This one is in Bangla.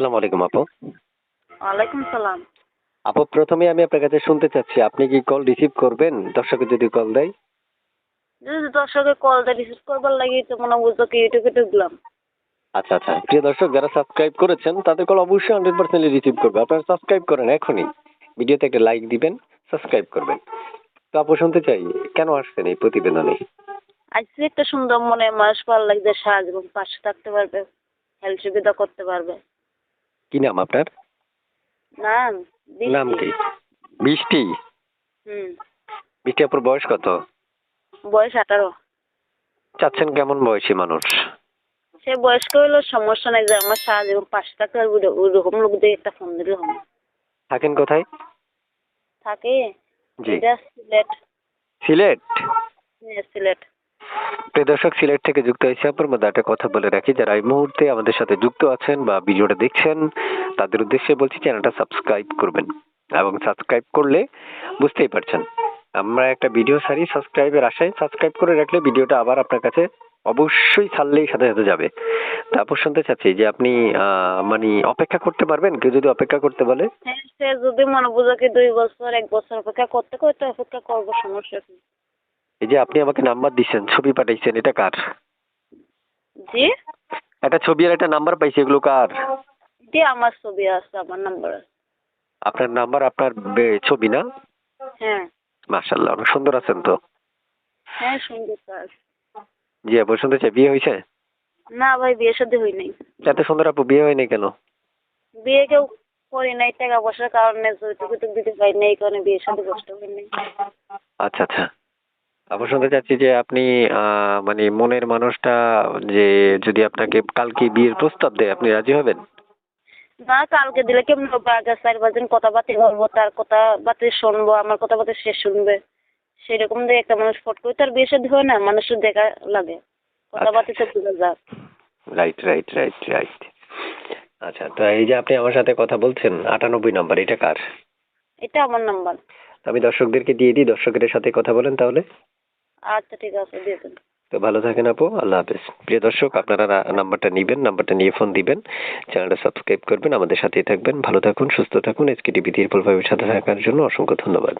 আসসালামু আলাইকুম আপু। ওয়ালাইকুম সালাম। আপু প্রথমে আমি আপনার কাছে শুনতে চাচ্ছি আপনি কি কল রিসিভ করবেন? দর্শকের যদি কল দেয়। যদি দর্শকের কলটা রিসিভ করবার লাগি তো মনে কি ইউটিউবে ঢুকলাম। আচ্ছা আচ্ছা। প্রিয় দর্শক যারা সাবস্ক্রাইব করেছেন তাদের কল অবশ্যই হান্ড্রেড পার্সেন্টলি রিসিভ করবে। আপনারা সাবস্ক্রাইব করেন এখনই। ভিডিওতে একটা লাইক দিবেন সাবস্ক্রাইব করবেন। তো আপু শুনতে চাই কেন আসছেন এই প্রতিবেদনে? আজকে একটা সুন্দর মনে মানুষ ভালো লাগছে সারা জীবন পাশে থাকতে পারবে হেল্প সুবিধা করতে পারবে। কি নাম আপনার? নাম নাম কি? বৃষ্টি? হুম। বৃষ্টি আপুর বয়স কত? বয়স আঠারো। চাচ্ছেন কেমন বয়সী মানুষ? সে বয়স্ক হইল সমস্যা নাই যে আমার সারা জীবন পাশে থাকতে পারবে ওই- ওইরকম লোক দিয়ে একটা ফোন দিলে হবে। থাকেন কোথায়? থাকে। জি। সিলেট। সিলেট? হ্যাঁ, সিলেট। প্রিয় দর্শক, সিলেট থেকে যুক্ত হয়েছে মধ্যে একটা কথা বলে রাখি। যারা এই মুহূর্তে আমাদের সাথে যুক্ত আছেন বা ভিডিওটা দেখছেন, তাদের উদ্দেশ্যে বলছি চ্যানেলটা সাবস্ক্রাইব করবেন এবং সাবস্ক্রাইব করলে বুঝতেই পারছেন। আমরা একটা ভিডিও সারি সাবস্ক্রাইবের আশায় সাবস্ক্রাইব করে রাখলে ভিডিওটা আবার আপনার কাছে অবশ্যই ছাড়লেই সাথে সাথে যাবে। তারপর শুনতে চাচ্ছি যে আপনি মানে অপেক্ষা করতে পারবেন? কেউ যদি অপেক্ষা করতে বলে? হ্যাঁ যদি মনে বুঝো কি দুই বছর, এক বছর অপেক্ষা করতে করতে অপেক্ষা করব, সমস্যা এই যে আপনি আমাকে নাম্বার দিচ্ছেন ছবি পাঠাইছেন এটা কার? জি? একটা ছবি আর একটা নাম্বার পাইছি এগুলো কার? এটি আমার ছবি আছে আমার নাম্বার আছে। আপনার নাম্বার আপনার বে- ছবি না? হ্যাঁ। মাশাল্লাহ অনেক সুন্দর আছেন তো? হ্যাঁ সুন্দর কাজ জি আপু শুনতে চাই বিয়ে হয়েছে না ভাই বিয়ে শাদী হই নাই। এত সুন্দর আপু বিয়ে হয়নি কেন? বিয়ে কেউ করি নাই টাকা পয়সার কারণে যৌতুক টুক দিতে পারি নাই এই কারণে বিয়ে শাদী কষ্ট হই নাই। আচ্ছা আচ্ছা। আপু শুনতে চাচ্ছি যে আপনি মানে মনের মানুষটা যে যদি আপনাকে কালকে বিয়ের প্রস্তাব দেয় আপনি রাজি হবেন? না কালকে দিলে কেমন হবে? আগে চার পাঁচ দিন কথাবার্তা বলব তার কথাবার্তা শুনব আমার কথাবার্তা সে শুনবে। সেরকম দিয়ে একটা মানুষ ফট করে তার বিয়ে শাদী হয় না মানুষের দেখা লাগে। কথাবার্তা তো বোঝা যাক। রাইট রাইট রাইট রাইট আচ্ছা তো এই যে আপনি আমার সাথে কথা বলছেন আটানব্বই নাম্বার এটা কার? এটা আমার নাম্বার। আমি দর্শকদেরকে দিয়ে দিই দর্শকদের সাথে কথা বলেন তাহলে। আচ্ছা ঠিক আছে, দিয়ে দেন। তো ভালো থাকেন আপু, আল্লাহ হাফেজ। প্রিয় দর্শক, আপনারা নাম্বারটা নিবেন, নাম্বারটা নিয়ে ফোন দিবেন, চ্যানেলটা সাবস্ক্রাইব করবেন, আমাদের সাথেই থাকবেন। ভালো থাকুন, সুস্থ থাকুন এসকে টিভি তিরপল সাথে থাকার জন্য অসংখ্য ধন্যবাদ।